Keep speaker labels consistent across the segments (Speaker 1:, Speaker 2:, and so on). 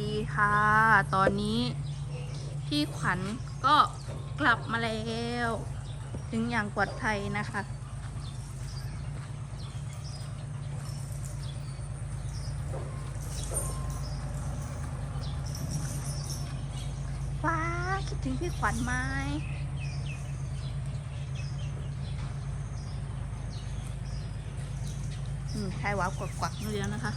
Speaker 1: ดีค่ะ ตอนนี้พี่ขวัญก็กลับมาแล้ว ถึงอย่างปลอดภัยนะคะ ว้า คิดถึงพี่ขวัญไหมอืมใช่ว้าวกวักกวักๆนี่แล้วนะคะ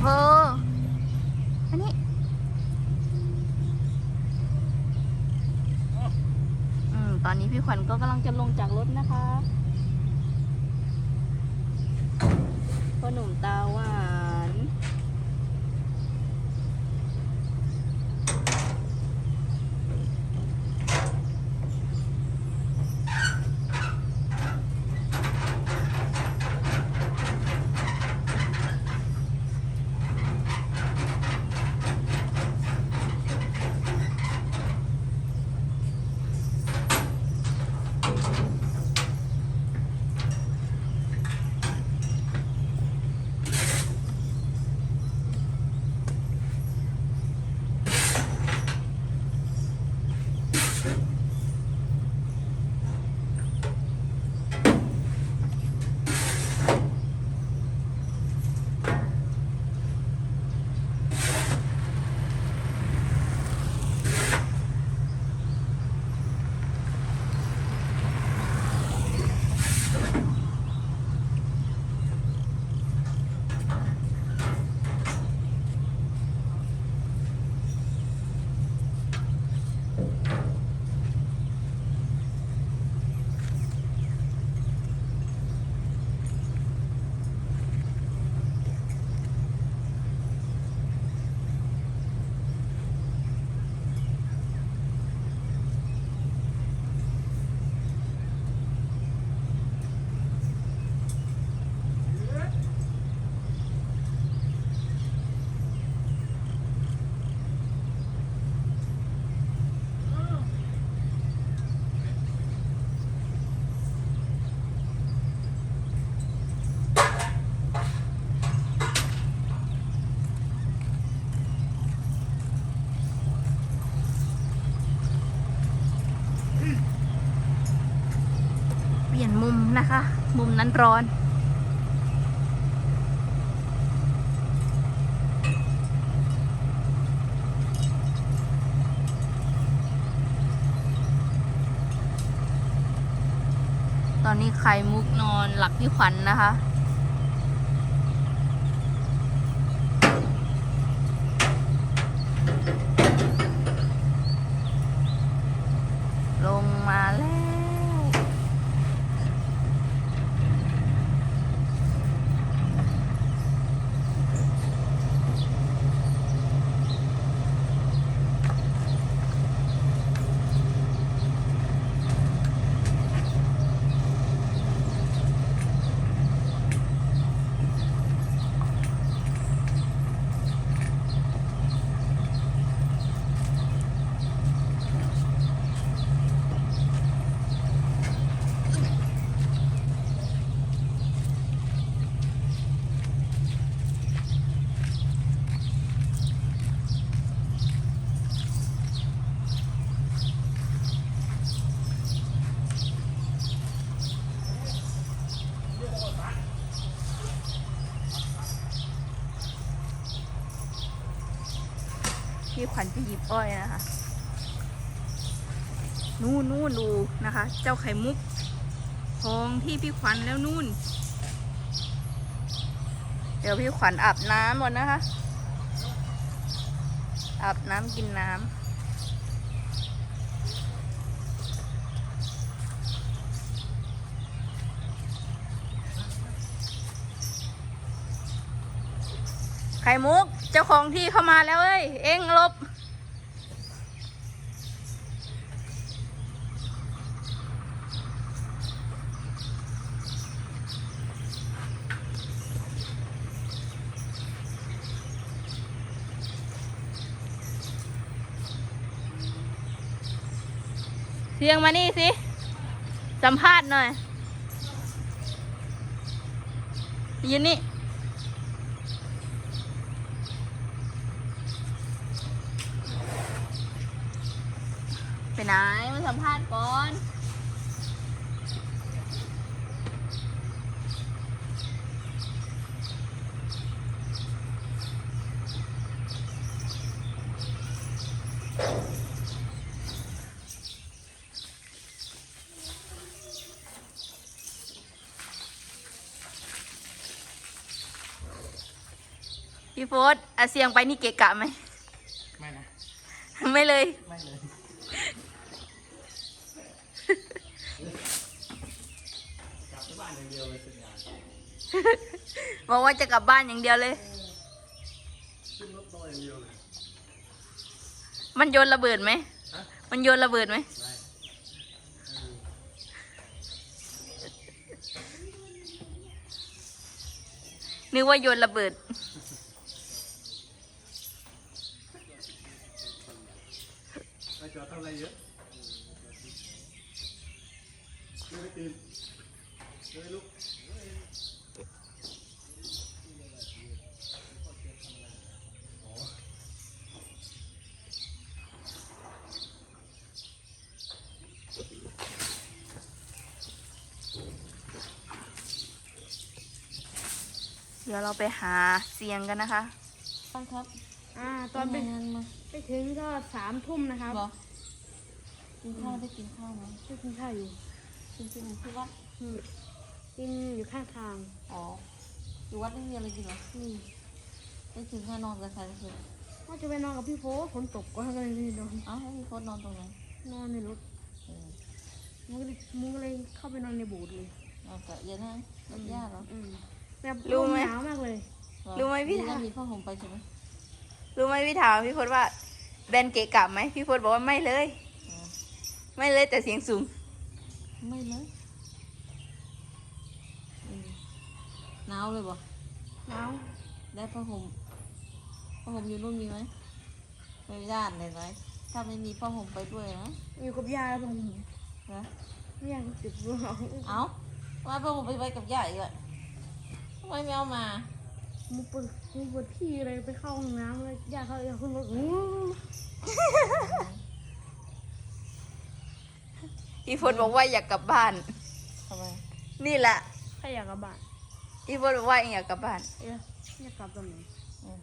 Speaker 1: เพออันนี้อืมตอนนี้พี่ขวัญก็กำลังจะลงจากรถนะคะพ่อหนุ่มตาว่าันร้อนตอนนี้ไข่มุกนอนหลับที่ขวัญนนะคะ ลงมาแล้ว พี่ขวัญจะหยิบอ้อยนะคะ นู่นนู่นดูนะคะ เจ้าไข่มุกทองที่พี่ขวัญแล้วนู่น เดี๋ยวพี่ขวัญอาบน้ำก่อนนะคะ อาบน้ำกินน้ำไข่มุก เจ้าของที่เข้ามาแล้วเอ้ย เอ็งลบ เสียงมานี่สิ สัมภาษณ์หน่อยยืนนี่ ไปไหนมาสัมภาษณ์ก่อนพี่โฟสอาเสียงไปนี่เกะกะไหม
Speaker 2: ไม่นะ
Speaker 1: ไม่เลย
Speaker 2: ไม่เลย กลับที่บ้านอย่างเดียวเลยสัญญาณ
Speaker 1: บอกว่าจะกลับบ้านอย่างเดียวเลย
Speaker 2: ขึ้นรถตัวอย่างเดียวเลย
Speaker 1: มันโยนระเบิดไหม
Speaker 2: ฮะ
Speaker 1: มันโยนระเบิดไหม
Speaker 2: ไม่ไม่มี
Speaker 1: นึกว่าโยนระเบิด
Speaker 2: ไม่จอดทำอะไรเยอะไม่ตื่นไม่ลุก
Speaker 1: เดี๋ยวเราไปหาเสียงกันนะคะ
Speaker 3: บ้างครับ
Speaker 4: อ่าตอนไป
Speaker 3: ทำงานมา
Speaker 4: ไปถึงก็สามทุ่มนะครับ
Speaker 3: บอกกินข้าวได้กินข้าวไหม
Speaker 4: ไปกินข้าวอยู่
Speaker 3: กินที่ไหนที่วัด
Speaker 4: อืม กินอยู่ข้างทาง
Speaker 3: อ๋อ อยู่วัดไม่มีอะไรกินเหรอ
Speaker 4: นี่
Speaker 3: ได้กินข้าวนอนกับใครก็คือ
Speaker 4: ว่าจะไปนอนกับพี่โฟฝนตกก็เลยไม่ได้นอน
Speaker 3: เอ้าให้มีโค้ดนอนตรงไหน
Speaker 4: นอนในรถ
Speaker 3: เออ
Speaker 4: มึงก็เลยมึงก็เลยเข้าไปนอนในโบูดเลย
Speaker 3: นอนกับเย็นนะกับญาติเหรอ
Speaker 4: อืมแบบ
Speaker 1: รู้ไหม
Speaker 4: หนาวมากเลย
Speaker 3: เออ
Speaker 1: รู้ไหมพี่
Speaker 3: นี่
Speaker 1: ถาม
Speaker 3: มีผ้าห่มไปใช่ไหม
Speaker 1: รู้ไหมพี่ถามพี่พศว่า แบนเกะกะไหมพี่พศบอกว่าไม่เลย
Speaker 3: เออ
Speaker 1: ไม่เลยแต่เสียงสูง
Speaker 3: ไม่เลยอืม หนาวเลยบ่
Speaker 4: หนาว
Speaker 3: ได้ผ้าห่มผ้าห่มอยู่นู่นมีไหมไม่มีด้านเลยไหมถ้าไม่มีผ้าห่มไปด้วยนะ
Speaker 4: อยู่กับยายแล้วผม
Speaker 3: นะ
Speaker 4: ไม่อยากติดเรื่อง
Speaker 3: เอ้าว่าผ้าห่มไปไว้กับญาติอีกอะทำไมไม่เอามา
Speaker 4: มึงปวดมึงปวดพี่เลยไปเข้าห้องน้ำเลยยายเขาอยากขึ้นรถอู้
Speaker 1: พี่พศบอกว่าอยากกลับบ้าน
Speaker 3: ทำไม
Speaker 1: นี่แหละ
Speaker 4: ใครอยากกลับบ้าน
Speaker 1: พี่พศบอกว่าเองอยากกลับบ้าน
Speaker 4: เอ๊ะอยากกลับตอนไหน
Speaker 3: อืม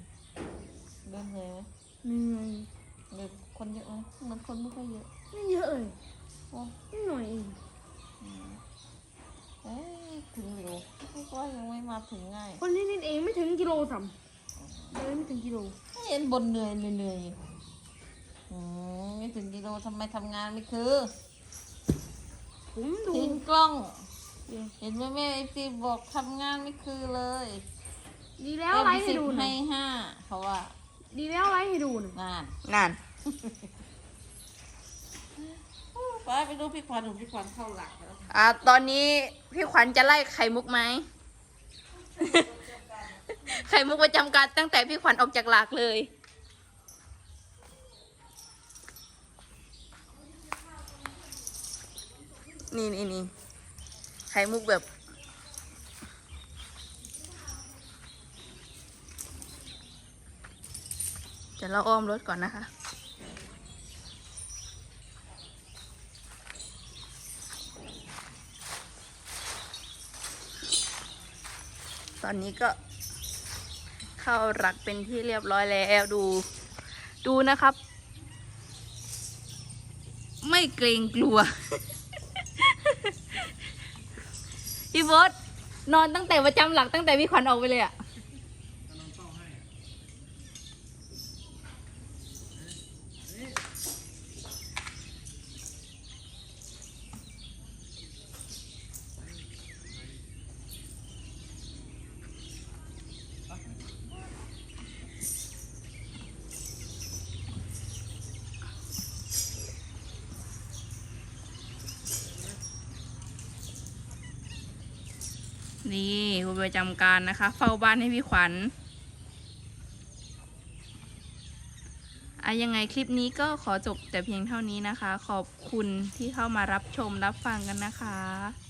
Speaker 3: เดินเหนื่อยไหม
Speaker 4: เหนื่อย
Speaker 3: เดินคนเยอะไหมเหมือนคนไม่ค่อยเยอะ
Speaker 4: ไม่เยอะเลย
Speaker 3: โอ้
Speaker 4: นิดหน่อยเอง
Speaker 3: อืมเอ้ยถึงอยู่ก็ยังไม่มาถึงง่าย
Speaker 4: คนนี้นิดเองไม่ถึงกิโลสัมเลยไม่ถึงกิโล
Speaker 3: เห็นบนเหนื่อยเหนื่อยอยู่อืมไม่ถึงกิโลทำไมทำงานไม่คือ
Speaker 4: ผมดู
Speaker 3: ทิ้งกล้อง
Speaker 4: เดี๋ยว
Speaker 3: เห็นไหมแม่ไอซีบอกทำงานไม่คือเลย
Speaker 4: ดีแล้วไลฟ์ให้
Speaker 3: สิบ
Speaker 4: ดูหน่
Speaker 3: ให้
Speaker 4: อย
Speaker 3: ห้าเพราะว่า
Speaker 4: ดีแล้วไลฟ์ให้ดูหน่อย
Speaker 3: งาน
Speaker 1: นั่น
Speaker 3: ไปไปดูพี่ควันหนูพี่ควันเข้าหลักแล้ว
Speaker 1: อ่า ตอนนี้พี่ขวัญจะไล่ไข่มุกไหม ไข่มุกประจำการตั้งแต่พี่ขวัญออกจากหลักเลย นี่นี่นี่ ไข่มุกแบบ เดี๋ยวเราอ้อมรถก่อนนะคะตอนนี้ก็เข้ารักเป็นที่เรียบร้อยแล้วดู ดูนะครับ ไม่เกรงกลัว พี่เบดนอนตั้งแต่ประจำหลักตั้งแต่พี่ขวัญออกไปเลยอะ นี่คุณประจำการนะคะ เฝ้าบ้านให้พี่ขวัญอะยังไงคลิปนี้ก็ขอจบแต่เพียงเท่านี้นะคะ ขอบคุณที่เข้ามารับชมรับฟังกันนะคะ